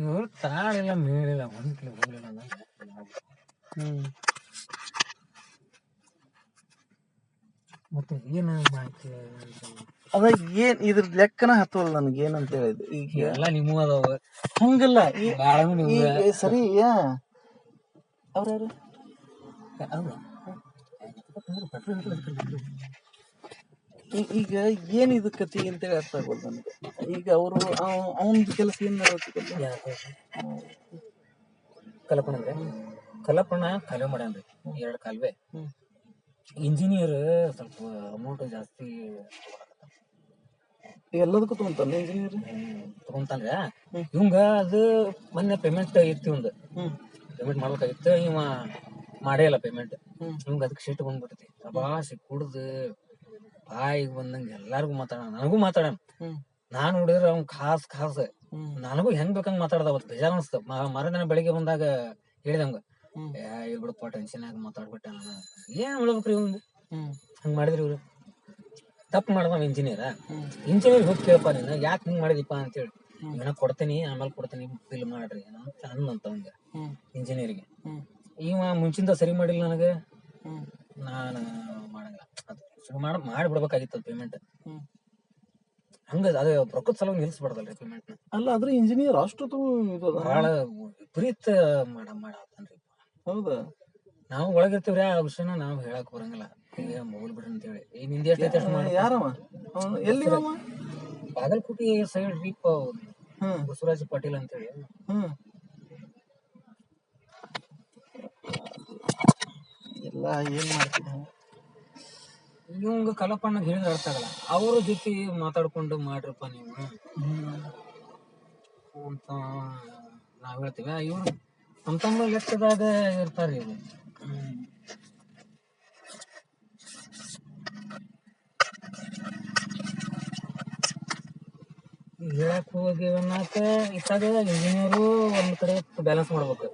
ಇವ್ರು ತಾಳಿಲ್ಲ ಮೀಳಿಲ್ಲ ಒಂದ್ ಕಿಲೋ ಹೋಗ್ಲಿಲ್ಲ. ಹ್ಮ್ ಮತ್ತೆ ಏನು ಮಾಹಿತಿ ಅದ ಏನ್ ಇದ್ರ ಲೆಕ್ಕನ ಹತ್ತವಲ್ಲ ನನಗೆ ಏನಂತ ಹೇಳಿದ್ ಈಗ ಎಲ್ಲ ನಿಮ್ಮೂ ಅದಾವ. ಹಂಗಲ್ಲ ಈ- ಬಾಳನು ನೀವು ಈಗ ಸರಿ ಅವ್ರ್ಯಾರು ಈ- ಈಗ ಏನ್ ಇದು ಕತಿ ಅಂತೇಳಿ ಅರ್ಥ ಆಗೋದು ನನಗೆ. ಈಗ ಅವರು ಅವನ ಕೆಲಸ ಏನ್ ಕಲಪಣ ಅಂದ್ರೆ? ಕಲಪಣ ಕಲೆ ಮಾಡ್ಯಾನ್ರಿ ಎರಡು ಕಾಲ್ವೆ. ಇಂಜಿನಿಯರ್ ಸ್ವಲ್ಪ ಅಮೌಂಟ್ ಜಾಸ್ತಿ ಎಲ್ಲದಕ್ಕೂ ತಗೊಂತಾನೆ ಇಂಜಿನಿಯರ್? ತಗೊಂತಾನ್ರ ಹ್ಮ್. ಇವಂಗ ಅದು ಮೊನ್ನೆ ಪೇಮೆಂಟ್ ಐತಿ ಒಂದು ಪೇಮೆಂಟ್ ಮಾಡ್ಬೇಕಾಗಿತ್ತು ಇವ ಮಾಡೇ ಇಲ್ಲ ಪೇಮೆಂಟ್ ಇವಂಗ ಅದಕ್ಕೆ ಸಿಟ್ಟು ಬಂದ್ಬಿಡ್ತಿ ಅಬಾಸಿ ಕುಡ್ದು ಬಾಯಿಗೆ ಬಂದಂಗೆ ಎಲ್ಲಾರ್ಗು ಮಾತಾಡೋಣ. ನನಗೂ ಮಾತಾಡಣ. ನಾನು ನೋಡಿದ್ರೆ ಅವ್ನ್ ಖಾಸ್ ಖಾಸ್. ನನಗೂ ಹೆಂಗ್ ಬೇಕಂಗ್ ಮಾತಾಡ್ದ ಅವತ್ತು ಬೇಜಾರ್ ಅನ್ಸ್ತ. ಮರದಿನ ಬೆಳಿಗ್ಗೆ ಬಂದಾಗ ಹೇಳಿದಂಗ ಇಲ್ ಬಿಡಪ್ಪ ಟೆನ್ಷನ್ ಆಗಿ ಮಾತಾಡ್ಬಿಟ್ಟೆ ನಾನು? ಏನ್ ಮಾಡ್ಬೇಕ್ರಿ ಇವಂಗ ಹ್ಮ್. ಹಂಗ್ ಮಾಡಿದ್ರಿ ಇವ್ರು. ತಪ್ಪು ಮಾಡ್ದ ಇಂಜಿನಿಯರ್ ಇಂಜಿನಿಯರ್ ಹೋಗಿ ಕೇಳಪ್ಪ ನೀನು. ಯಾಕೆ ಹಿಂಗ್ ಮಾಡಿದಿಪ್ಪ ಅಂತೇಳಿ. ಹೇಳಿ ಏನೋ ಕೊಡ್ತೀನಿ ಆಮೇಲೆ ಕೊಡ್ತೀನಿ ಬಿಲ್ ಮಾಡ್ರಿ. ಅಂತ ಅಂದಂತ ಅವಂಗ ಇಂಜಿನಿಯರ್ಗೆ ಇವ ಮುಂಚಿಂದ ಸರಿ ಮಾಡಿಲ್ಲ ನನಗೆ. ನಾನು ಮಾಡಿ ಮಾಡಿಬಿಡ್ಬೇಕಾಗಿತ್ತು ಪೇಮೆಂಟ್ ಹಂಗ ಅದು ರೊಕ್ಕದ ಸಲ ನಿಲ್ಸ್ಬಾರ್ದಲ್ರಿ ಪೇಮೆಂಟ್ನ ಅಲ್ಲ ಆದ್ರೆ ಇಂಜಿನಿಯರ್ ಅಷ್ಟು. ಬಹಳ ವಿಪರೀತ ಮಾಡ ಮಾಡತ್ತನ್ರಿ ಹೌದು? ನಾವು ಒಳಗಿರ್ತೀವ್ರಿ ಆ ವಿಷಯನ ನಾವು ಹೇಳಕ್ ಬರಂಗಿಲ್ಲ. ಮೊಬೈಲ್ ಬಿಡ್ರಿ ಅಂತ ಹೇಳಿ ಈಗ ನಿಂದ ಎಷ್ಟು ಎಷ್ಟು ಮಾಡಿ ಯಾರವ? ಎಲ್ಲಿ ಬಾಗಲಕೋಟೆ ಸೈಡ್ ರೀಪ್ ಬಸವರಾಜ್ ಪಾಟೀಲ್ ಅಂತ ಹೇಳಿ ಹ್ಮ್. ಎಲ್ಲ ಏನ್ ಮಾಡ್ತೀನಿ ಇವಂಗ ಕಲಪಣ್ಣ ಹೇಳಿದ್ರೆ ಅರ್ಥ ಆಗಲ್ಲ. ಅವ್ರ ಜೊತೆ ಮಾತಾಡ್ಕೊಂಡು ಮಾಡ್ರಪ್ಪ ನೀವು. ಅಂತ ನಾವ್ ಹೇಳ್ತೀವಿ. ಇವ್ರು ನಮ್ಮ ತಮ್ಮ ಲೆಕ್ಕದಾಗ ಇರ್ತಾರ ಇವ್ರು. ಹೇಳಕ್ ಹೋಗಿ ಅನ್ನಕ ಇತ್ತಾಗ ಇಂಜಿನಿಯರು ಒಂದ್ ಕಡೆ ಬ್ಯಾಲೆನ್ಸ್ ಮಾಡ್ಬೇಕು.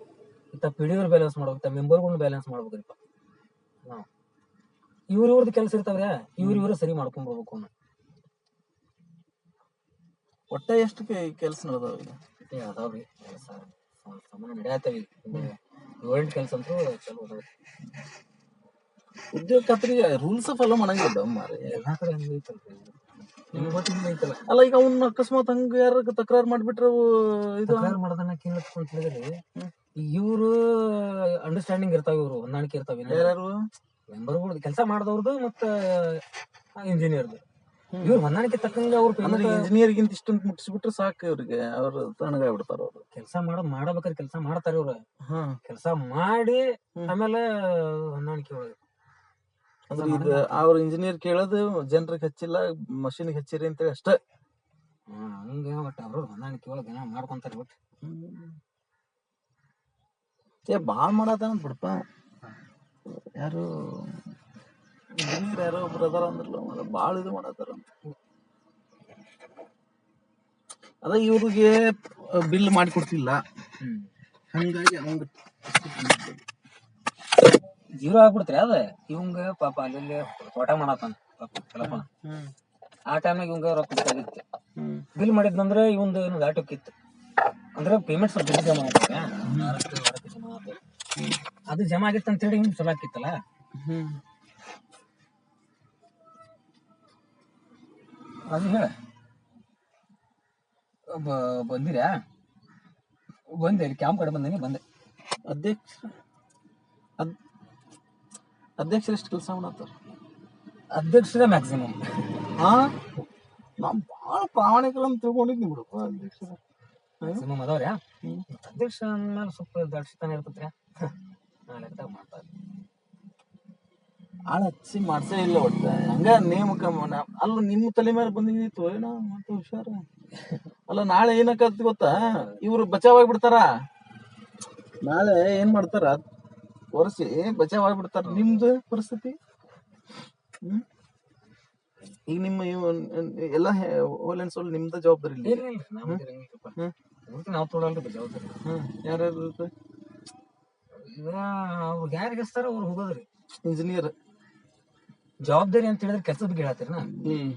ಇತ್ತ ಪಿ ಬ್ಯಾಲೆನ್ಸ್ ಮಾಡ್ಬೇಕು, ಇತ್ತ ಬ್ಯಾಲೆನ್ಸ್ ಮಾಡ್ಬೇಕ್ರಿಪ್ಪ. ಇವ್ರ ಇವ್ರದ್ದು ಕೆಲಸ ಇರ್ತಾವ್ರೆ ಇವ್ರ ಇವ್ರ ಸರಿ ಮಾಡ್ಕೊಂಡ್ ಬರ್ಬೇಕು ಅವ್ನ. ಒಟ್ಟ ಎಷ್ಟು ಕೆಲಸ ನಡೆದವ ಈಗ? ಮತ್ತೆ ಅದಾವ್ರಿ ಕೆಲಸ ಸಮಾನ ನಡೆಯತ್ತವಿ ಏಳೆಂಟು ಕೆಲಸ ಅಂತೂ ಚಲೋ ಅದಾವ ಉದ್ಯೋಗ ಖಾತ್ರಿಗೆ ರೂಲ್ಸ್ ಫಾಲೋ ಮಾಡಂಗಿಲ್ಲ ಮಾರಿ ಎಲ್ಲಾ ಕಡೆ ಹಂಗ ಐತಲ್ರಿ ನಿಮ್ಗೆ ಗೊತ್ತಿಲ್ಲ ಐತಲ್ಲ? ಅಲ್ಲ ಈಗ ಅವ್ನ ಅಕಸ್ಮಾತ್ ಹಂಗ ಯಾರ ತಕರಾರು ಮಾಡ್ಬಿಟ್ರೆ ಅವು ಇದು ತಕರಾರು ಮಾಡೋದನ್ನ ಹೇಳಿದ್ರೆ ಇವ್ರು ಅಂಡರ್ಸ್ಟ್ಯಾಂಡಿಂಗ್ ಇರ್ತಾವ ಇವ್ರು ಹೊಂದಾಣಿಕೆ ಇರ್ತಾವ ಯಾರ್ಯಾರು? ಮೆಂಬರ್ಗಳು ಕೆಲಸ ಮಾಡಿದವ್ರದ್ದು ಮತ್ತ ಇಂಜಿನಿಯರ್ದು. ಇವ್ರು ಹೊಂದಾಣಿಕೆ ತಕ್ಕಂಗ ಅವ್ರು ಅಂದ್ರೆ ಇಂಜಿನಿಯರ್ಗಿಂತ ಇಷ್ಟೊಂದು ಮುಟ್ಟಿಸ್ಬಿಟ್ರೆ ಸಾಕು ಇವ್ರಿಗೆ. ಅವ್ರು ತಣ್ಣಗಾಗ್ಬಿಡ್ತಾರ ಅವ್ರು. ಕೆಲಸ ಮಾಡ ಮಾಡಬೇಕಾದ್ರೆ ಕೆಲಸ ಮಾಡ್ತಾರೆ ಇವ್ರು. ಹಾ. ಕೆಲಸ ಮಾಡಿ ಆಮೇಲೆ ಹೊಂದಾಣಿಕೆ ಒಳಗೆ. ಅಂದ್ರೆ ಇದು ಅವ್ರ ಇಂಜಿನಿಯರ್ ಕೇಳೋದು ಜನರಿಗೆ ಹಚ್ಚಿಲ್ಲ ಮಷೀನ್ಗೆ ಹಚ್ಚಿರಿ ಅಂತೇಳಿ ಅಷ್ಟೇ. ಹಂಗ ಒಟ್ಟು ಅವ್ರ ಹೊಂದಾಣಿಕೆ ಒಳಗೆ ಏನೋ ಮಾಡ್ಕೊಂತಾರೆ ಒಟ್ಟು ಏ ಭಾಳ ಮಾಡತಾನ ಬಿಡಪ್ಪ. ಯಾರು ಇಂಜಿನಿಯರ್ ಯಾರೋ ಒಬ್ರು ಅದಾರ ಅಂದ್ರಲ್ಲ ಬಾಳ ಇದು ಮಾಡತ್ತಾರ ಅದ ಇವ್ರಿಗೆ ಬಿಲ್ ಮಾಡಿ ಕೊಡ್ತಿಲ್ಲ. ಹಂಗಾಗಿ ಅವಂಗ ಜೀರೋ ಆಗ್ಬಿಡ್ತ್ರಿ ಅದ. ಇವಂಗ ಪಾಪ ಅಲ್ಲಿ ತೋಟ ಮಾಡತ್ತಾನ ಪಾಪ ಕೆಲಪನ ಆ ಟೈಮ್ನಾಗ ಇವಂಗ ರೊಕ್ಕ ಬೇಕಾಗಿತ್ತು ಬಿಲ್ ಮಾಡಿದ್ನಂದ್ರೆ ಇವಂದು ಏನು ದಾಟಕ್ಕಿತ್ತು ಅಂದ್ರೆ ಪೇಮೆಂಟ್ ಸ್ವಲ್ಪ ಜಮಾ ಆಗ್ತದೆ. ಅದು ಜಮಾ ಆಗಿತ್ತು ಅಂತ ಹೇಳಿ ಚಲೋ ಆಕಿತ್ತಲ್ಲ ಹ್ಮ್. ಅದು ಹೇಳ. ಬಂದಿರಾ ಬಂದೆ ಇಲ್ಲಿ ಕ್ಯಾಂಪ್ ಕಡೆ ಬಂದೇನಿ ಬಂದೆ. ಅಧ್ಯಕ್ಷ ಅದ್ ಅಧ್ಯಕ್ಷರು ಎಷ್ಟು ಕೆಲಸ ಮಾಡತ್ತಾರ ಅಧ್ಯಕ್ಷರ ಮ್ಯಾಕ್ಸಿಮಮ್ ಹಾ ನಾವು ಭಾಳ ಪ್ರಾಮಾಣಿಕರನ್ನು ತಿಳ್ಕೊಂಡಿದ್ನಿ ಬಿಡಪ್ಪ ಅಧ್ಯಕ್ಷರ. ಮ್ಯಾಕ್ಸಿಮಮ್ ಅದಾವ್ರ್ಯಾ? ಅಧ್ಯಕ್ಷ ಅಂದ್ಮೇಲೆ ಸ್ವಲ್ಪ ದರ್ಶಿತಾನೆ ಇರ್ತೈತ್ರ್ಯಾ? ನಾ ಲೆಕ್ಕದಾಗ ಮಾಡ್ತಾರೆ ಆಳ ಹಚ್ಚಿ ಮಾಡ್ಸೇ ಇಲ್ಲ ಒಟ್ಟ. ಹಂಗ ನೇಮಕ ಅಲ್ಲ ನಿಮ್ಮ ತಲೆ ಮೇಲೆ ಬಂದಿತ್ತು ಏನೋ ಮತ್ತೆ ಹುಷಾರ. ಅಲ್ಲ ನಾಳೆ ಏನಕ್ಕಂತ ಗೊತ್ತಾ? ಇವ್ರು ಬಚಾವ್ ಆಗ್ಬಿಡ್ತಾರ ನಾಳೆ ಏನ್ ಮಾಡ್ತಾರ? ಒರೆಸಿ ಬಚಾವ್ ಆಗ್ಬಿಡ್ತಾರ ನಿಮ್ದು ಪರಿಸ್ಥಿತಿ? ಈಗ ನಿಮ್ಮ ಎಲ್ಲ ಎಲ್ಲ ಸೋಲ್ ನಿಮ್ದ ಜವಾಬ್ದಾರಿ ಇಲ್ಲಿ. ನಾವು ತೊಗೊಳಲ್ರಿ ಜವಾಬ್ದಾರಿ ಹ್ಮ್ ಯಾರ್ಯಾರು ಈಗ ಅವ್ರು ಯಾರಿಗೆ ಹಚ್ತಾರ ಅವ್ರು ಹೋಗೋದ್ರಿ. ಇಂಜಿನಿಯರ್ ಜವಾಬ್ದಾರಿ ಅಂತ ಹೇಳಿದ್ರೆ ಕೆಲಸದ ಬಗ್ಗೆ ಹೇಳ್ತೀರಿ ನಾ? ಹ್ಮ್.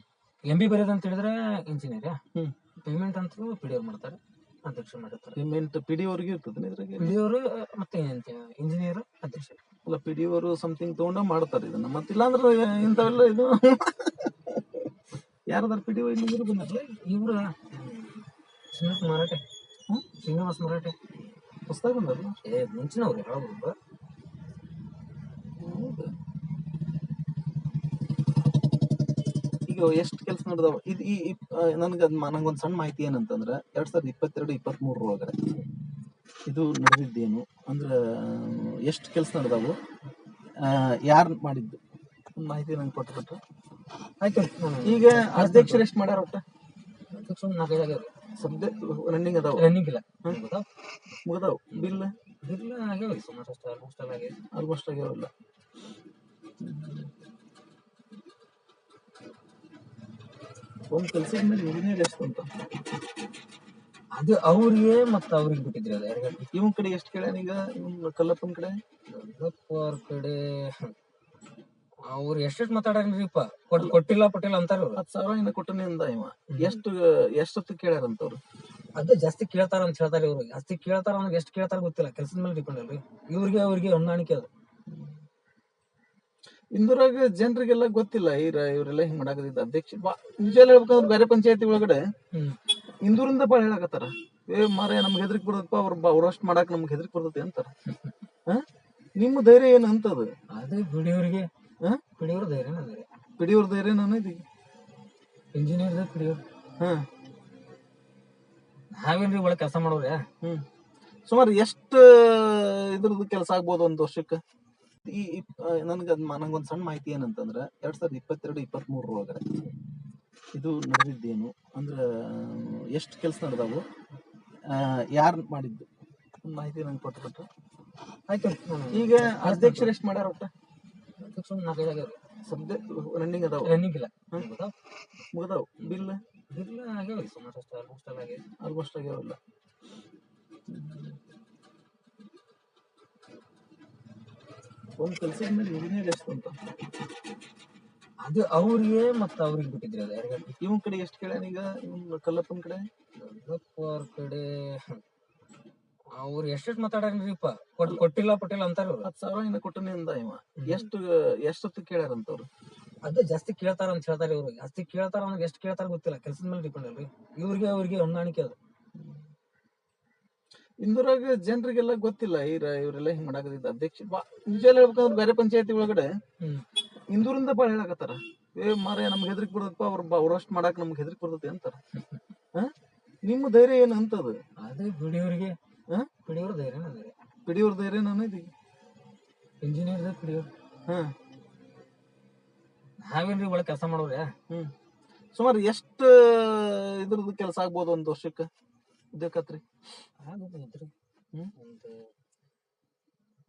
ಎಂ ಬಿ ಬರೆಯೋದು ಅಂತ ಹೇಳಿದ್ರೆ ಇಂಜಿನಿಯರ್ ಹ್ಮ್. ಪೇಮೆಂಟ್ ಅಂತ ಪಿ ಡಿ ಮಾಡ್ತಾರೆ ಅಧ್ಯಕ್ಷ ಮಾಡಿರ್ತಾರೆ. ಪೇಮೆಂಟ್ ಪಿ ಡಿ ಅವ್ರಿಗೆ ಇರ್ತದೆ ಇದ್ರಾಗೆ ಅವರು ಮತ್ತೆ ಇಂಜಿನಿಯರ್ ಅಧ್ಯಕ್ಷ. ಅಲ್ಲ ಪಿ ಡಿ ಅವರು ಸಮಥಿಂಗ್ ತಗೊಂಡ ಮಾಡ್ತಾರೆ ಇದನ್ನ. ಮತ್ತಿಲ್ಲ ಅಂದ್ರೆ ಇಂಥವೆಲ್ಲ ಇದು. ಯಾರದಾರ ಪಿ ಡಿ ಇವರು ಇಲ್ಲಿ ಇವರು ಶ್ರೀನಿವಾಸ ಮರಾಠೆ. ಶ್ರೀನಿವಾಸ ಮರಾಠೆ. ಹೊಸ್ದಾಗ ಬಂದಲ್ಲ ಏ ಮುಂಚಿನವ್ರು ಹೇಳಬಹುದು ಈಗ ಎಷ್ಟು ಕೆಲಸ ನಡೆದವ ಇದು ಈ ನನಗೆ ಅದು ನಂಗೊಂದು ಸಣ್ಣ ಮಾಹಿತಿ ಏನಂತಂದ್ರೆ ಎರಡ್ ಸಾವಿರದ ಇಪ್ಪತ್ತೆರಡು ಇಪ್ಪತ್ತ್ ಒಳಗಡೆ ಇದು ನಡೆದಿದ್ದೇನು ಅಂದ್ರೆ ಎಷ್ಟು ಕೆಲಸ ನಡೆದವು ಯಾರು ಮಾಡಿದ್ದು ಒಂದ್ ಮಾಹಿತಿ ನಂಗೆ ಕೊಟ್ಟು ಆಯ್ತು ಈಗ ಅಧ್ಯಕ್ಷರು ಎಷ್ಟು ಮಾಡ್ಯಾರ ಒಟ್ಟು ನಾಲ್ಕೈದು ಸದ್ಯ ರನ್ನಿಂಗ್ ಅದಾವ? ರನ್ನಿಂಗ್ ಇಲ್ಲ. ಮುಗದಾವ? ಬಿಲ್ ಬಿಲ್ ಆಗ್ಯಾವ ಸುಮಾರು ಅಷ್ಟು ಆಲ್ಮೋಸ್ಟ್ ಎಲ್ಲ ಆಗ್ಯಾವ. ಆಲ್ಮೋಸ್ಟ್ ಆಗ್ಯಾವಲ್ಲ. ಒಂದು ಕೆಲಸದ ಮೇಲೆ ಇಂಜಿನಿಯರ್ ಎಷ್ಟು ಅಂತ? ಅದು ಅವ್ರಿಗೆ ಮತ್ತೆ ಅವ್ರಿಗೆ ಬಿಟ್ಟಿದ್ರಿ ಅದು ಯಾರಿಗಾದ್ರು ಇವನ್ ಕಡೆ ಎಷ್ಟು ಕೇಳ್ಯಾನ ಈಗ? ಇವನ್ ಕಲ್ಲಪ್ಪನ ಕಡೆ? ಅವ್ರ ಕಡೆ ಅವ್ರು ಎಷ್ಟೆಷ್ಟು ಮಾತಾಡ್ರಿಪ್ಪ ಕೊಟ್ ಕೊಟ್ಟಿಲ್ಲ ಪಟ್ಟಿಲ್ಲ ಅಂತಾರ ಅವ್ರು. ಹತ್ತು ಸಾವಿರ ಇನ್ನ ಕೊಟ್ಟನೆ ಅಂದ ಇವ ಎಷ್ಟು ಎಷ್ಟೊತ್ತು ಕೇಳ್ಯಾರಂತವ್ರು? ಅದು ಜಾಸ್ತಿ ಕೇಳ್ತಾರ ಅಂತ ಹೇಳ್ತಾರೆ ಇವ್ರು. ಜಾಸ್ತಿ ಕೇಳ್ತಾರ ಅಂದ್ರೆ ಎಷ್ಟು ಕೇಳ್ತಾರ ಗೊತ್ತಿಲ್ಲ. ಕೆಲಸದ ಮೇಲೆ ಡಿಪೆಂಡ್ ಅಲ್ರಿ. ಇವ್ರಿಗೆ ಅವ್ರಿಗೆ ಹೊಂದಾಣಿಕೆ ಅದು. ಇಂದೂರಾಗ ಜನರಿಗೆಲ್ಲ ಗೊತ್ತಿಲ್ಲ. ಇವ್ರ ಇವರೆಲ್ಲ ಹಿಂಗ್ ಮಾಡಾಕತ್ತಿದ್ದ. ಅಧ್ಯಕ್ಷ ಬಾ ನಿಜ ಹೇಳ್ಬೇಕಂದ್ರೆ ಬೇರೆ ಪಂಚಾಯತಿ ಒಳಗಡೆ ಹ್ಮ್. ಇಂದೂರಿಂದ ಭಾಳ ಹೇಳಾಕತ್ತಾರ. ಏ ಮಾರ ನಮ್ಗೆ ಹೆದರಿಕೆ ಬರ್ತದಪ್ಪ. ಅವ್ರ ಅವ್ರಷ್ಟು ಮಾಡಾಕ ನಮ್ಗೆ ಹೆದರಿಕೆ ಬರ್ತೈತಿ ಅಂತಾರ. ಹಾ? ನಿಮ್ಮ ಧೈರ್ಯ ಏನು ಅಂತದ? ಅದೇ ಬಿಡಿಯವ್ರಿಗೆ ಹಾ? ಬಿಡಿಯವ್ರ ಧೈರ್ಯ ಧೈರ್ಯ. ಪಿಡಿಯವ್ರ ಧೈರ್ಯ ನಾನು ಇದು ಇಂಜಿನಿಯರ್ ಬಿಡಿಯವ್ರು ಹಾ. ನಾವೇನ್ರಿ ಒಳಗೆ ಕೆಲಸ ಮಾಡೋರೆ ಹ್ಮ್. ಸುಮಾರು ಎಷ್ಟು ಇದ್ರದ್ದು ಕೆಲಸ ಆಗ್ಬೋದು ಒಂದು ವರ್ಷಕ್ಕೆ? ಈ ನನಗೆ ಅದು ನಂಗೊಂದು ಸಣ್ಣ ಮಾಹಿತಿ ಏನಂತಂದ್ರೆ ಎರಡ್ ಸಾವಿರದ ಇಪ್ಪತ್ತೆರಡು ಇಪ್ಪತ್ತ್ ಒಳಗಡೆ ಇದು ನಡೆದಿದ್ದೇನು. ಅಂದ್ರೆ ಎಷ್ಟು ಕೆಲಸ ನಡೆದವು? ಯಾರು ಮಾಡಿದ್ದು? ಮಾಹಿತಿ ನಂಗೆ ಕೊಟ್ಟು ಕೊಟ್ರೆ ಆಯ್ತು ಈಗ ಅಧ್ಯಕ್ಷರು ಎಷ್ಟು ಮಾಡ್ಯಾರ ಒಟ್ಟ ನಾಲ್ಕೈದು ಆಗ್ಯಾವ ಸದ್ಯ ರನ್ನಿಂಗ್ ಅದಾವ ರನ್ನಿಂಗ್ ಇಲ್ಲ ಗೊತ್ತಾ ಮುಗ್ದಾವ್ ಬಿಲ್ ಇಲ್ಲ ಆಗ್ಯಾವ ಸುಮಾರು ಅಷ್ಟು ಆಲ್ಮೋಸ್ಟ್ ಎಲ್ಲ ಆಗ್ಯಾವ ಆಲ್ಮೋಸ್ಟ್ ಆಗ್ಯಾವಲ್ಲ ಒಂದು ಕೆಲಸದ ಮೇಲೆ ಇಂಜಿನಿಯರ್ ಎಷ್ಟು ಅಂತ ಅದು ಅವ್ರಿಗೆ ಮತ್ತೆ ಅವ್ರಿಗೆ ಬಿಟ್ಟಿದ್ರಿ ಅದು ಯಾರಿಗಾದ್ರು ಇವನ್ ಕಡೆ ಎಷ್ಟು ಕೇಳ್ಯಾನ ಈಗ? ಇವನ್ ಕಲ್ಲಪ್ಪನ ಕಡೆ? ಅವ್ರ ಕಡೆ. ಅವ್ರು ಎಷ್ಟೆಷ್ಟು ಮಾತಾಡ್ರಿಪ್ಪ ಕೊಟ್ ಕೊಟ್ಟಿಲ್ಲ ಪಟ್ಟಿಲ್ಲ ಅಂತಾರ? ಅವ್ರು ಹತ್ತು ಸಾವಿರ ಇನ್ನ ಕೊಟ್ಟನಿಂದ ಇವ. ಎಷ್ಟು ಎಷ್ಟೊತ್ತು ಕೇಳ್ಯಾರಂತವ್ರು? ಅದು ಜಾಸ್ತಿ ಕೇಳ್ತಾರ ಅಂತ ಹೇಳ್ತಾರೆ ಇವ್ರು. ಜಾಸ್ತಿ ಕೇಳ್ತಾರ ಅಂದ್ರೆ ಎಷ್ಟು ಕೇಳ್ತಾರ ಗೊತ್ತಿಲ್ಲ. ಕೆಲಸದ ಮೇಲೆ ಡಿಪೆಂಡ್ ಅಲ್ರಿ. ಇವ್ರಿಗೆ ಅವ್ರಿಗೆ ಹೊಂದಾಣಿಕೆ ಅದು. ಇಂದೂರಾಗ ಜನರಿಗೆಲ್ಲ ಗೊತ್ತಿಲ್ಲ. ಇವ್ರ ಇವರೆಲ್ಲ ಹಿಂಗ್ ಮಾಡಾಕತ್ತಿದ್ದ. ಅಧ್ಯಕ್ಷ ಬಾ ನಿಜ ಹೇಳ್ಬೇಕಂದ್ರೆ ಬೇರೆ ಪಂಚಾಯತಿ ಒಳಗಡೆ ಇಂದೂರಿಂದ ಬಾಳ ಹೇಳಾಕತ್ತಾರ. ಏ ಮಾರ ನಮ್ಗೆ ಹೆದರಿಕೆ ಬರ್ತದಪ್ಪ. ಅವ್ರ ಅವ್ರಷ್ಟು ಮಾಡಾಕ ನಮ್ಗೆ ಹೆದರಿಕೆ ಬರ್ತೈತಿ ಅಂತಾರ. ನಿಮ್ಮ ಧೈರ್ಯ ಏನು ಅಂತದ? ಅದೇ ಬಿಡಿಯವ್ರಿಗೆ ಹಾ? ಪಿಡಿಯೋರ್ ಧೈರ್ಯ ಧೈರ್ಯ ಪಿಡಿಯವ್ರ ಧೈರ್ಯ ನಾನು ಇದು. ಇಂಜಿನಿಯರ್ ಬಿಡಿಯವ್ರು ಹಾ. ನಾವೇನ್ರಿ ಒಳಗೆ ಕೆಲಸ ಮಾಡೋರೆ ಹ್ಮ್. ಸುಮಾರು ಎಷ್ಟು ಇದ್ರದ್ದು ಕೆಲಸ ಆಗ್ಬೋದು ಒಂದು ವರ್ಷಕ್ಕೆ? ಉದ್ಯೋಗತ್ರಿ ಆಗೋದೈತ್ರಿ ಹ್ಮ್. ಒಂದು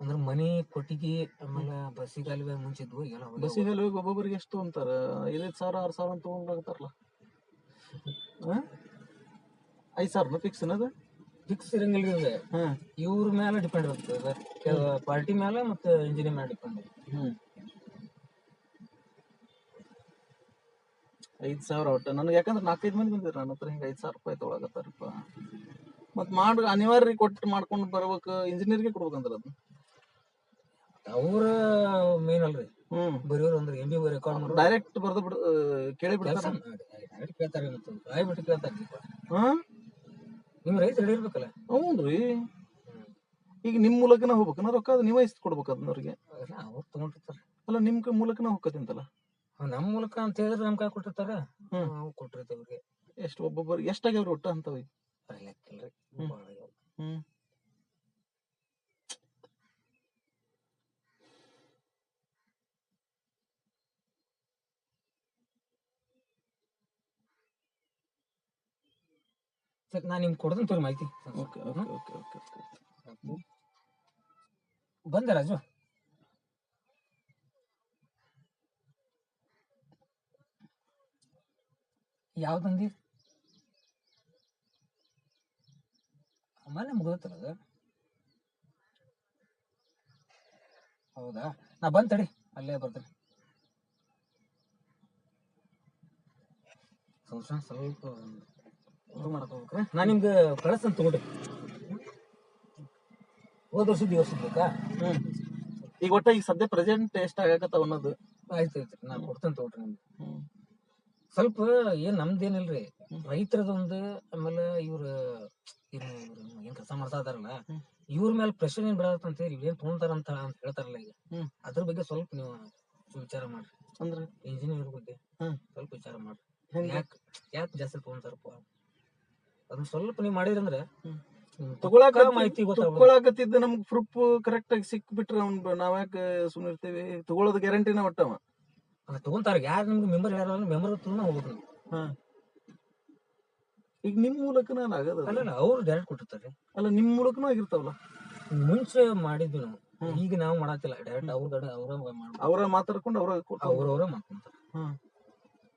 ಅಂದ್ರ ಮನಿ ಕೊಟ್ಟಿಗೆ ಆಮೇಲೆ ಬಸ್ಸಿಗಾಲಿ ಮುಂಚಿದ್ವು ಎಲ್ಲ ಬಸ್ಸಿಗೆ ಹೋಗಿ ಒಬ್ಬೊಬ್ಬರಿಗೆ ಎಷ್ಟು ಅಂತಾರ ಐದೈದು ಸಾವಿರ ಆರು ಸಾವಿರ ಅಂತ ತಗೊಂಡಾಗತ್ತಾರಲ್ಲ? ಐದು ಸಾವಿರ ಫಿಕ್ಸ್ ಅನ್ನದ ಫಿಕ್ಸ್ ಇರಂಗಿಲ್ರಿ ಇವ್ರ ಮೇಲೆ ಡಿಪೆಂಡ್ ಇರ್ತದೆ ಪಾರ್ಟಿ ಮೇಲೆ ಮತ್ತೆ ಇಂಜಿನಿಯರ್ ಮೇಲೆ ಡಿಪೆಂಡ್ ಹ್ಮ್. ಐದ್ ಸಾವಿರ ಒಟ್ಟು. ನನಗೆ ಯಾಕಂದ್ರೆ ನಾಲ್ಕೈದು ಮಂದಿ ಬಂದಿರ ನನ್ನ ಹತ್ರ ಹಿಂಗೆ ಐದು ಸಾವಿರ ರೂಪಾಯಿ ತೊಗೊಳಕತ್ತಾರಪ್ಪ. ಮತ್ತೆ ಮಾಡಿ ಅನಿವಾರ್ಯ ಕೊಟ್ಟು ಮಾಡ್ಕೊಂಡು ಬರ್ಬೇಕು ಇಂಜಿನಿಯರ್ಗೆ ಕೊಡ್ಬೇಕಂದ್ರೆ ಅದು ಅವ್ರ ಮೇನ್ ಅಲ್ರಿ. ಹ್ಮ್. ಬರೆಯೋರು ಅಂದ್ರೆ ಎಂ ಬಿ ರೆಕಾರ್ಡ್ ಮಾಡೋ ಡೈರೆಕ್ಟ್ ಬರ್ದು ಬಿಡ ಕೇಳಿ ಬಿಡ್ತಾರೆ? ಕೇಳ್ತಾರೆ ಬಾಯ್ ಬಿಟ್ಟು ಕೇಳ್ತಾರೆ. ಹಾ? ನಿಮ್ ರೈತ ಹಿಡಿರ್ಬೇಕಲ್ಲ ಹ್ಞೂ ಈಗ ನಿಮ್ಮ ಮೂಲಕನ ಹೋಗ್ಬೇಕನ ರೊಕ್ಕ ಅದು ನೀವೇ ಇಷ್ಟು ಕೊಡ್ಬೇಕು ಅದನ್ನವ್ರಿಗೆ ಅಲ್ಲ ಅವ್ರು ತಗೊಂಡಿರ್ತಾರೆ. ಅಲ್ಲ ನಿಮ್ಮ ಕ- ಮೂಲಕನ ಹೋಗ್ಕತಿಂತಲ್ಲ ನಮ್ಮ ಮೂಲಕ ಅಂತ ಹೇಳಿದ್ರೆ ನಮ್ ಕೈ ಕೊಟ್ಟಿರ್ತಾರ. ಹ್ಮ್. ನಾವು ಕೊಟ್ಟಿರ್ತೀವಿ ಅವ್ರಿಗೆ. ಎಷ್ಟು ಒಬ್ಬೊಬ್ಬರು ಎಷ್ಟಾಗ್ಯಾವ್ರಿ ಒಟ್ಟ ಅಂತವ ಹ್ಮ್. ಭಾಳ ಆಗ್ಯಾವ. ಹ್ಮ್. ಸರಿ ನಾನು ನಿಮ್ಗೆ ಕೊಡ್ತೀನಿ ತೋರಿ ಮಾಹಿತಿ. Okay okay okay okay okay ಬಂದೆ ರಾಜು. ಯಾವ್ದಂದಿ ಆಮೇಲೆ ಮುಗಿದತ್ತಲ್ಲ ಅದು ಹೌದಾ? ನಾ ಬಂದ್ ತಡಿ ಅಲ್ಲೇ ಬರ್ತೀನಿ. ಸ್ವಲ್ಪ ಸ್ವಲ್ಪ ಇದು ಮಾಡಕ್ ಹೋಗ್ಬೇಕ್ರ ನಾ ನಿಮ್ಗೆ ಕಳಿಸ್ತೇನೆ ತಗೊಳ್ರಿ ಹೋದ ವರ್ಷದ ಬೇಕಾ? ಹ್ಮ್. ಈಗ ಒಟ್ಟ ಈಗ ಸದ್ಯ ಪ್ರೆಸೆಂಟ್ ಎಷ್ಟ್ ಆಗಾಕತ್ತಾವ ಅನ್ನೋದು. ಆಯ್ತು ಆಯ್ತು ನಾ ಕೊಡ್ತೇನೆ ತಗೊಳ್ರಿ ನಿಮ್ಗೆ. ಹ್ಮ್. ಸ್ವಲ್ಪ ಏನ್ ನಮ್ದೇನಿಲ್ರಿ ರೈತರದೊಂದು ಆಮೇಲೆ ಇವ್ರ ಏನ್ ಇವ್ರು ಏನ್ ಕೆಲಸ ಮಾಡ್ತಾ ಇದಾರಲ್ಲ ಹ್ಮ್. ಇವ್ರ ಮೇಲೆ ಪ್ರೆಷರ್ ಏನ್ ಬೀಳತ್ತ ಅಂತ ಹೇಳಿ ಏನ್ ತೊಗೊಂತಾರ ಅಂತ ಅಂತ ಹೇಳ್ತಾರಲ್ಲ ಈಗ. ಹ್ಮ್. ಅದ್ರ ಬಗ್ಗೆ ಸ್ವಲ್ಪ ನೀವು ವಿಚಾರ ಮಾಡ್ರಿ. ಅಂದ್ರೆ? ಇಂಜಿನಿಯರ್ ಬಗ್ಗೆ ಹ್ಮ್. ಸ್ವಲ್ಪ ವಿಚಾರ ಮಾಡ್ರಿ. ಯಾಕ್ ಯಾಕೆ ಯಾಕೆ ಜಾಸ್ತಿ ತೊಗೊಂತಾರಪ್ಪ? ಅದನ್ನ ಸ್ವಲ್ಪ ನೀವು ಮಾಡಿದ್ರಂದ್ರೆ ತಗೊಳಕ ಮಾಹಿತಿ ತಗೊಳಕತ್ತಿದ್ದ ನಮ್ಗ್ ಪ್ರೂಫ್ ಕರೆಕ್ಟ್ ಆಗಿ ಸಿಕ್ ಬಿಟ್ರೆ ಅವ್ನ್ ನಾವ್ಯಾಕ ಸುಮ್ಮನೆ ಇರ್ತೀವಿ? ತಗೊಳೋದ್ ಗ್ಯಾರಂಟಿನ ಒಟ್ಟವ. ತಗೊಂತಾರ ಯಾರು ನಿಮ್ಗೆ ಮೆಂಬರ್ ಯಾರು ಮೆಂಬರ್ ತೊಗೊಂಡು ಹೋಗ್ಬೇಕು ಈಗ ನಿಮ್ ಮೂಲಕ ಆಗದ ಅಲ್ಲ ಅವ್ರು ಡೈರೆಕ್ಟ್ ಕೊಟ್ಟಿರ್ತಾರೆ. ಅಲ್ಲ ನಿಮ್ ಮೂಲಕನೂ ಆಗಿರ್ತಾವಲ್ಲ. ಮುಂಚೆ ಮಾಡಿದ್ವಿ ನಾವು. ಈಗ ನಾವು ಮಾಡತ್ತಿಲ್ಲ. ಡೈರೆಕ್ಟ್ ಅವ್ರ ಗಡೆ ಅವ್ರ ಅವ್ರ ಮಾತಾಡ್ಕೊಂಡು ಅವ್ರ ಅವ್ರವ್ರ ಮಾಡ್ಕೊಂತಾರ. ಹ್ಮ್.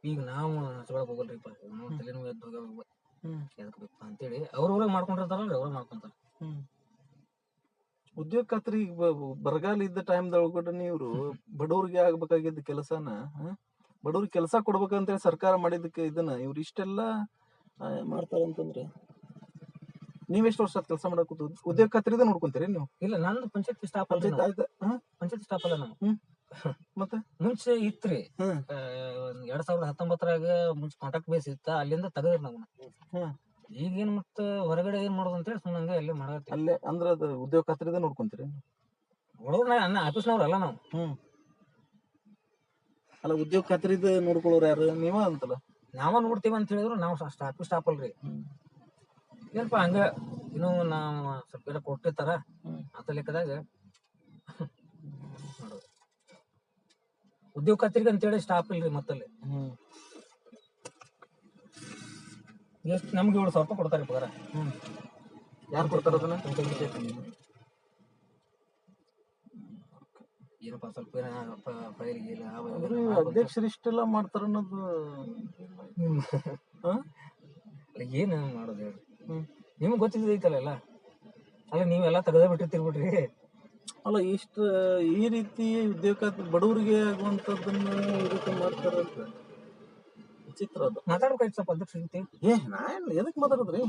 ಈಗ ನಾವು ಹಚ್ಕೊಳಕ್ ಹೋಗಲ್ರಿಪ್ಪ. ನಾವು ತಲೆನೋವು ಎದ್ದು ಹೋಗ್ಯಾವ ಎದಕ್ ಬೇಕಪ್ಪ ಅಂತೇಳಿ. ಅವ್ರವ್ರ ಮಾಡ್ಕೊಂಡಿರ್ತಾರಲ್ರಿ ಅವ್ರ ಮಾಡ್ಕೊಂತಾರ. ಹ್ಮ್. ಉದ್ಯೋಗ ಖಾತ್ರಿ ಬರಗಾಲ ಇದ್ದ ಟೈಮ್ದೊಳಗಡೆ ನೀವ್ರು ಬಡವ್ರಿಗೆ ಆಗ್ಬೇಕಾಗಿದ್ದ ಕೆಲಸನ ಬಡವ್ರಿಗೆ ಕೆಲಸ ಕೊಡ್ಬೇಕಂತೇಳಿ ಸರ್ಕಾರ ಮಾಡಿದಕ್ಕೆ ಇದನ್ನ ಇವ್ರು ಇಷ್ಟೆಲ್ಲ ಮಾಡ್ತಾರಂತಂದ್ರೆ? ಮಾಡ್ತಾರಂತಂದ್ರೆ ಎಷ್ಟು ವರ್ಷ ಕೆಲಸ ಮಾಡಕ್ ಉದ್ಯೋಗ ಖಾತ್ರಿದ ನೋಡ್ಕೊಂತೀರಿ ನೀವು? ಇಲ್ಲ ನಂದು ಪಂಚಾಯತ್ ಸ್ಟಾಫ್ ಅಲ್ರಿ ಪಂಚಾಯತ್ ಸ್ಟಾಫ್ ಅಲ್ಲ ನಾವು ಮತ್ತೆ? ಮುಂಚೆ ಇತ್ರಿ. ಹ್ಮ್ ಆ, ಒಂದ್ ಎರಡ್ ಸಾವಿರದ ಹತ್ತೊಂಬತ್ತರಾಗ ಮುಂಚೆ ಕಾಂಟ್ಯಾಕ್ಟ್ ಬೇಸ್ ಇತ್ತ ಅಲ್ಲಿಂದ ತೆಗದ್ರಿ ನಮ್ನ ಹ್ಮ್ ಈಗೇನ್ ಮತ್ತ ಹೊರಗಡೆ ಏನ್ ಮಾಡೋದು ಅಂತೇಳಿ ಸುಮ್ಮನೆ ಅಲ್ಲೇ ಮಾಡತ್ತೀವಿ ಅಲ್ಲೇ ಅಂದ್ರ ಅದು ಉದ್ಯೋಗ ಖಾತ್ರಿದ ನೋಡ್ಕೊಂತೀರಿ? ನಾ ಅನ್ನ ಆಫೀಸ್ನವ್ರು ಅಲ್ಲ ನಾವು. ಹ್ಮ್. ಅಲ್ಲ ಉದ್ಯೋಗ ಖಾತ್ರಿದ ನೋಡ್ಕೊಳ್ಳೋರು ಯಾರು? ನೀವ ಅಂತಲ್ಲ? ನಾವ ನೋಡ್ತೀವಿ ಅಂತ ಹೇಳಿದ್ರು ನಾವು ಸ್ಟಾಫ್ ಸ್ಟಾಫ್ ಅಲ್ರಿ. ಏನಪ್ಪಾ ಹಂಗ ಇನ್ನು ನಾವು ಸ್ವಲ್ಪ ಕೊಟ್ಟಿರ್ತಾರ ಹ್ಮ್. ಆತ ಲೆಕ್ಕದಾಗ ಉದ್ಯೋಗ ಖಾತ್ರಿಗೆ ಅಂತೇಳಿ ಸ್ಟಾಪ್ ಇಲ್ರಿ ಮತ್ತಲ್ಲಿ. ಹ್ಮ್. ಎಷ್ಟು ನಮ್ಗೆ ಏಳು ಸಾವಿರ ರೂಪಾಯಿ ಕೊಡ್ತಾರೆ ಪಗಾರ. ಹ್ಮ್. ಯಾರು ಕೊಡ್ತಾರ ಅದನ್ನ? ಏನಪ್ಪ ಸ್ವಲ್ಪ ಏನೋ ಫೈಲ್ ಗೀಲ್ ಅವು ಇವು ಅಂದ್ರೆ ಮಾಡ್ಕೊಂತ- ಅಧ್ಯಕ್ಷರು ಇಷ್ಟೆಲ್ಲ ಮಾಡ್ತಾರ ಅನ್ನೋದು ಏನು ಮಾಡೋದು ಹೇಳಿ. ಹ್ಮ್. ನಿಮ್ಗೆ ಗೊತ್ತಿದ್ದೈತಲ್ಲ ಎಲ್ಲ? ಅಲ್ಲ ನೀವೆಲ್ಲ ತೆಗೆದ ಬಿಟ್ಟಿರ್ತೀರಿ ಬಿಡ್ರಿ. ಅಲ್ಲ ಇಷ್ಟು ಈ ರೀತಿ ಉದ್ಯೋಗ ಬಡವರಿಗೆ ಆಗುವಂತದ್ದನ್ನ ಈ ರೀತಿ ಮಾಡ್ತಾರೆ ಅಂತ ವಿಚಿತ್ರ ಅದು. ಮಾತಾಡ್ಬೇಕಾಯ್ತು ಸ್ವಲ್ಪ ಅಧ್ಯಕ್ಷ ರೀತಿ ಏ ನಾನು ಎದಕ್ ಮಾತಾಡೋದ್ರಿ?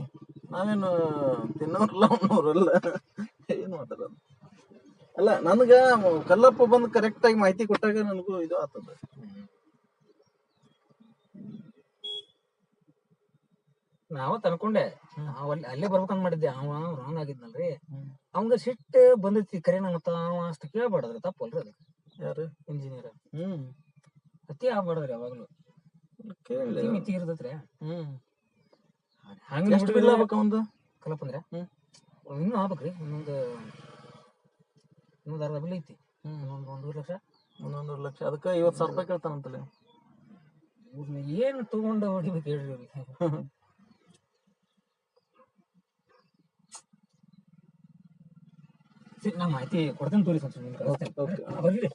ನಾವೇನು ತಿನ್ನೋರಲ್ಲ ಉಣ್ಣೋರಲ್ಲ ಏನು ಮಾತಾಡೋದು? ಅಲ್ಲ ನನ್ಗ ಕಲ್ಲಪ್ಪ ಬಂದು ಕರೆಕ್ಟ್ ಆಗಿ ಮಾಹಿತಿ ಕೊಟ್ಟಾಗ ನನಗೂ ಇದು ಆತದ ನಾವು ತನ್ಕೊಂಡೆ. ನಾವ್ ಅಲ್ಲಿ ಅಲ್ಲೇ ಬರ್ಬೇಕಂತ ಮಾಡಿದ್ದೆ. ಅವ ರಾಂಗ್ ಆಗಿದ್ನಲ್ರಿ. ಅವಂಗ ಸಿಟ್ಟು ಬಂದೈತಿ ಕರೆನ ಮತ್ತ. ಅವ ಅಷ್ಟು ಕೇಳ್ಬಾರ್ದ್ರಿ ತಪ್ಪಲ್ರಿ ಅದು ಯಾರು? ಇಂಜಿನಿಯರ್ ಹ್ಮ್. ಅತಿ ಆಗ್ಬಾರ್ದ್ರಿ ಯಾವಾಗ್ಲೂ. ಕೇಳಿ ಅತಿ ಮಿತಿ ಇರ್ತೈತ್ರಿ. ಹ್ಮ್. ಹಂಗ ಎಷ್ಟು ಬಿಲ್ ಆಗ್ಬೇಕ ಒಂದು ಕಲಪಂದ್ರೆ ಹ್ಮ್. ಇನ್ನೂ ಆಗ್ಬೇಕ್ರಿ. ಇನ್ನೊಂದು ಇನ್ನೊಂದು ಅರ್ಧ ಬಿಲ್ ಐತಿ. ಹ್ಮ್. ಇನ್ನೊಂದು ಒಂದೂವರೆ ಲಕ್ಷ. ಒಂದೊಂದು ಲಕ್ಷ. ಅದಕ್ಕೆ ಐವತ್ತು ಸಾವಿರ ರೂಪಾಯಿ ಕೇಳ್ತಾನಂತಲ್ಲ. ಏನು ಏನ್ ತಗೊಂಡು ಹೊಡಿಬೇಕು ಹೇಳ್ರಿ ಇವ್ರಿಗೆ. ನಾ ಮಾಹಿತಿ ಕೊಡ್ತೇನೆ ತೋರಿ ಸ್ವಲ್ಪ ಓಕೆ. ಓಕೆ ಬರ್ರಿ